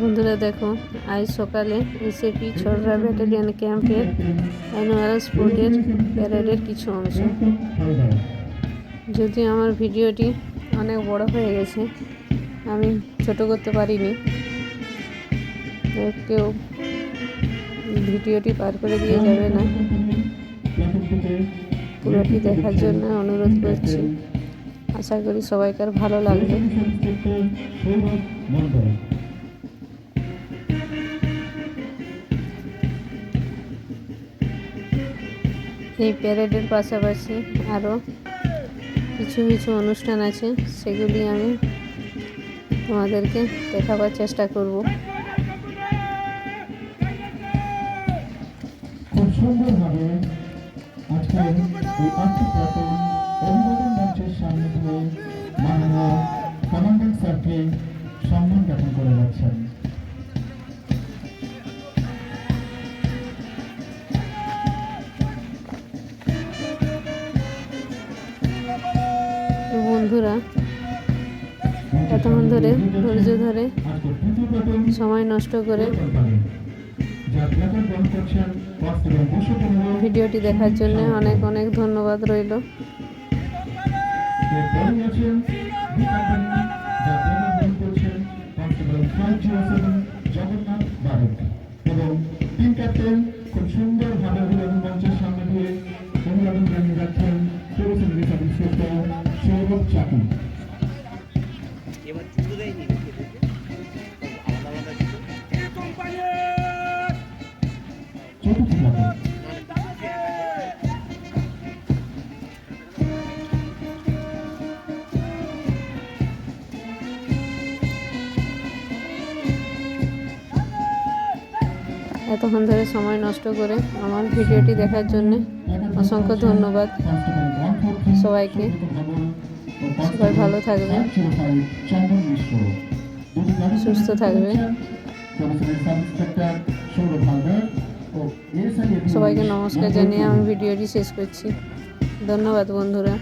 বন্ধুরা দেখো, আজ সকালে এসএপি ছড়রা ব্যাটালিয়ন ক্যাম্পের অ্যানুয়াল স্পোর্টের প্যারেডের কিছু অংশ। যদি আমার ভিডিওটি অনেক বড় হয়ে গেছে, আমি ছোট করতে পারিনি। কেউ ভিডিওটি পার করে দিয়ে যাবে না। পুরোটি দেখার জন্য অনুরোধ করছি। আশা করি সবাইকার ভালো লাগবে। এই প্যারেডের পাশাপাশি আরও কিছু কিছু অনুষ্ঠান আছে, সেগুলি আমি তোমাদেরকে দেখাবার চেষ্টা করব। সম্মান জ্ঞাপন করে যাচ্ছেন। বন্ধুরা, এতক্ষণ ধরে, ধৈর্য ধরে, সময় নষ্ট করে ভিডিওটি দেখার জন্য অনেক অনেক ধন্যবাদ রইল। এরপরে আছেন বি কোম্পানি চতুর্থ প্ল্যাকার্ড এতক্ষণ ধরে সময় নষ্ট করে আমার ভিডিওটি দেখার জন্য অসংখ্য ধন্যবাদ সবাইকে। সবাই ভালো থাকবে সুস্থ থাকবে। সবাইকে নমস্কার জানিয়ে আমি ভিডিওটি শেষ করছি ধন্যবাদ বন্ধুরা